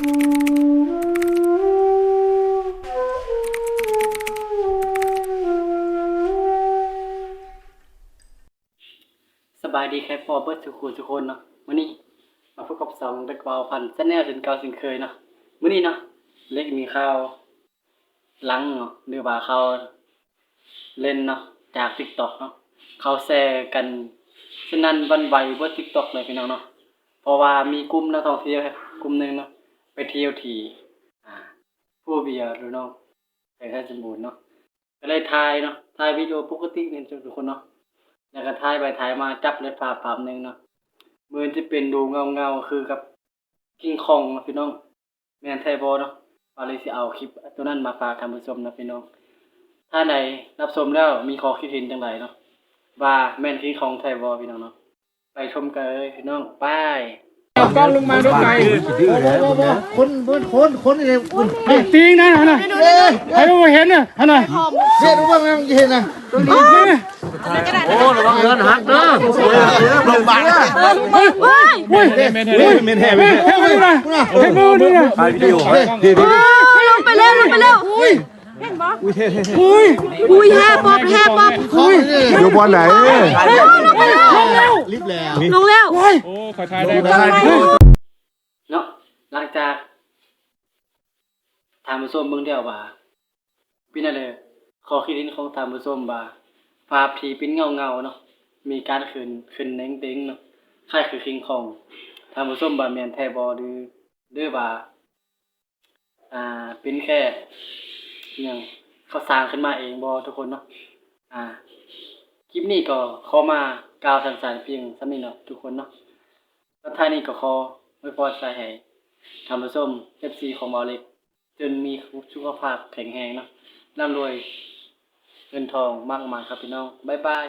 สบายดีแค่พอเบิร์ดทุกคนทุกคนเนาะมื้อนี้มาพบกับสองตะกวาวพันแนลสินเก่าสินเคยเนาะมื้อนี้เนาะเล็กมีข่าวหลังเนาะหรือว่าข่าวเล่นเนาะจาก TikTok เนาะเขาแชร์กันฉะนั้นวันไหวเบิด TikTok เลยพี่น้องเนาะเพราะว่ามีกลุ่มนักท่องเที่ยวกลุ่มหนึ่งเนาะ ไปเที่ยวทีอ่าผู้เบียร์หรือน้องไปท่าสมบูรณ์เนาะก็เลยถ่ายเนาะถ่ายวิดีโอปกติเนี่ทุกคนเนาะแล้วก็ถ่ายไปถ่ายมาจับเลยภาพภาพหนึ่งเนาะเหมือนจะเป็นดูเงาเงาๆคือกับกิ้งคองนะพี่น้องแมนไทยบอเนาะเอาเลยสิเอาคลิปตัวนั้นมาฝากท่านผู้ชมนะพี่น้อง ถ้าใดรับชมแล้วมีข้อคิดเห็นจังไรเนาะว่าแม่นกิ้งคองไทยบอพี่น้องเนาะไปชมกันเลยพี่น้องไป กล้องลงมาดูไกลคนคนคนคนนี่คุณตีงนะฮะน่ะเอ้ยใครไม่เห็นน่ะฮะน่ะเสียรู้บ้างยังเห็นนะโอ้ระวังเงินหักเด้อลงบ้านเฮ้ยเฮ้ยเฮ้ยเมนเฮ้ยเมนเฮ้ยเฮ้ยเฮ้ยเฮ้ยเฮ้ยมือนี่นะถ่ายวิดีโอเฮ้ยลงไปเร็วลงไปเร็วอุ้ยอุ้ยแฮ่ป๊อปแฮ่ป๊อปเขาเนี่ยอยู่บอลไหนเร็วลงไปเร็ว ลิฟต์แล้ว ลงเร็วโอ้ขอทายได้ไหมเนาะหลังจากทำผู้ชมเบิ่งเดียวว่าพี่นั่นเลยขอคิดเห็นของทำผู้ชมว่าภาพที่เป็นเงาเงาๆเนาะมีการขึ้นขึ้นเน้งเด้งๆเนาะคล้ายคือคิงคองทำผู้ชมว่าแมนแทบอหรือหรือว่าอ่าเป็นแค่อหยังเขาสร้างขึ้นมาเองบอทุกคนเนาะอ่า คลิปนี้ก็ขอมากล่าวสั้นๆเพียงสำนี้เนาะทุกคนเนาะแล้วท้ายนี้ก็ขอไว้พอใจให้ทำผู้ส้มเอฟซีของเบาเล็กจนมีสุขภาพแข็งแรงเนาะร่ำรวยเงินทองมากมายครับพี่น้อง บ๊ายบาย